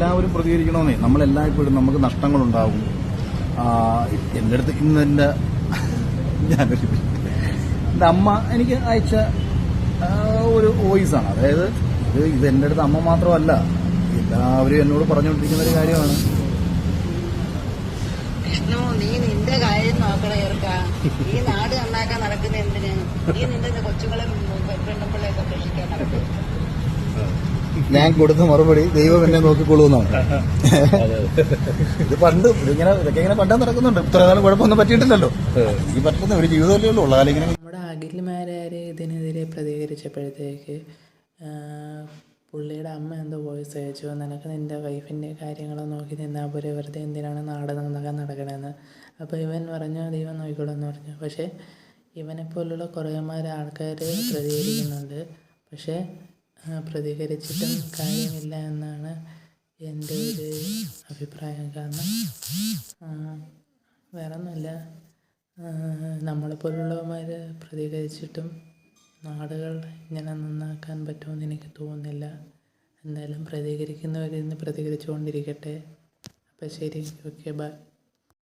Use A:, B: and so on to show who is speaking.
A: എല്ലാവരും പ്രതികരിക്കണമെന്നേ നമ്മളെല്ലായ്പ്പോഴും നമുക്ക് നഷ്ടങ്ങളുണ്ടാവും. എന്റെ അടുത്ത് ഇന്ന് എന്റെ ഞാനൊരു എന്റെ അമ്മ എനിക്ക് അയച്ച ഒരു വോയിസ് ആണ്. അതായത് ഇത് ഇത് എന്റെ അടുത്ത് അമ്മ മാത്രമല്ല എല്ലാവരും എന്നോട് പറഞ്ഞുകൊണ്ടിരിക്കുന്ന ഒരു കാര്യമാണ്.
B: നീ നിന്റെ കാര്യം ഈ നാട് നന്നാക്കാൻ നടക്കുന്ന നീ നിന്റെ കൊച്ചുങ്ങളെ
A: ഞാൻ കൊടുത്ത മറുപടി ദൈവം എന്നെ നോക്കിക്കൊള്ളുമെന്നാണ്. ഇത് പണ്ട് ഇതിങ്ങനെ ഇതൊക്കെ ഇങ്ങനെ പണ്ടാ നടക്കുന്നുണ്ട്. ഇത്ര കാലം കുഴപ്പമൊന്നും പറ്റിയിട്ടില്ലല്ലോ. ഈ പറ്റുന്ന ഒരു ജീവിതമല്ലേ ഉള്ളൂ. അല്ലാതെ ഇങ്ങനെ
C: നമ്മുടെ അഖിൽമാരാര് ഇതിനെതിരെ പ്രതികരിച്ചപ്പോഴത്തേക്ക് പുള്ളിയുടെ അമ്മ എന്തോ വോയിസ് അയച്ചു. നിനക്ക് നിന്റെ വൈഫിന്റെ കാര്യങ്ങൾ നോക്കി നിന്നാൽ പോരെ. വെറുതെ എന്തിനാണ് നാട് നന്നാക്കാൻ നടക്കണമെന്ന് അപ്പോൾ ഇവൻ പറഞ്ഞു ദൈവം നോക്കിക്കോളൂ എന്ന് പറഞ്ഞു. പക്ഷേ ഇവനെപ്പോലുള്ള കുറേമാർ ആൾക്കാർ പ്രതികരിക്കുന്നുണ്ട്. പക്ഷേ പ്രതികരിച്ചിട്ടും കാര്യമില്ല എന്നാണ് എന്റെ ഒരു അഭിപ്രായം. കാരണം വേറെ ഒന്നുമില്ല നമ്മളെപ്പോലുള്ളവന്മാർ പ്രതികരിച്ചിട്ടും നാടുകൾ ഇങ്ങനെ നന്നാക്കാൻ പറ്റുമെന്ന് എനിക്ക് തോന്നുന്നില്ല. എന്തായാലും പ്രതികരിക്കുന്നവരിന്ന് പ്രതികരിച്ചുകൊണ്ടിരിക്കട്ടെ. അപ്പം ശരി. Okay bye